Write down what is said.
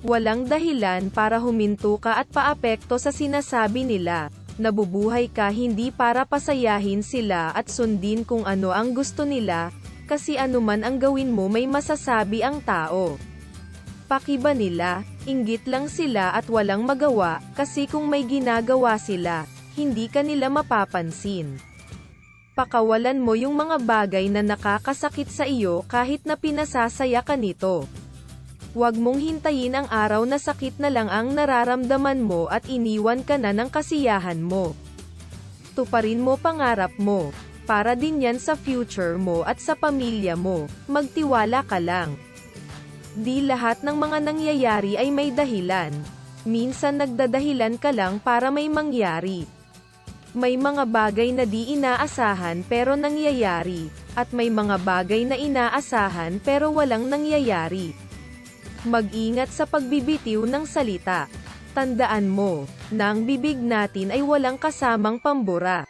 Walang dahilan para huminto ka at paapekto sa sinasabi nila. Nabubuhay ka hindi para pasayahin sila at sundin kung ano ang gusto nila, kasi anuman ang gawin mo may masasabi ang tao. Pakiba nila, inggit lang sila at walang magawa, kasi kung may ginagawa sila, hindi ka nila mapapansin. Pakawalan mo yung mga bagay na nakakasakit sa iyo kahit na pinasasaya ka nito. Huwag mong hintayin ang araw na sakit na lang ang nararamdaman mo at iniwan ka na ng kasiyahan mo. Tuparin mo pangarap mo. Para din yan sa future mo at sa pamilya mo. Magtiwala ka lang. Di lahat ng mga nangyayari ay may dahilan. Minsan nagdadahilan ka lang para may mangyari. May mga bagay na di inaasahan pero nangyayari, at may mga bagay na inaasahan pero walang nangyayari. Mag-ingat sa pagbibitiw ng salita. Tandaan mo, na ang bibig natin ay walang kasamang pambura.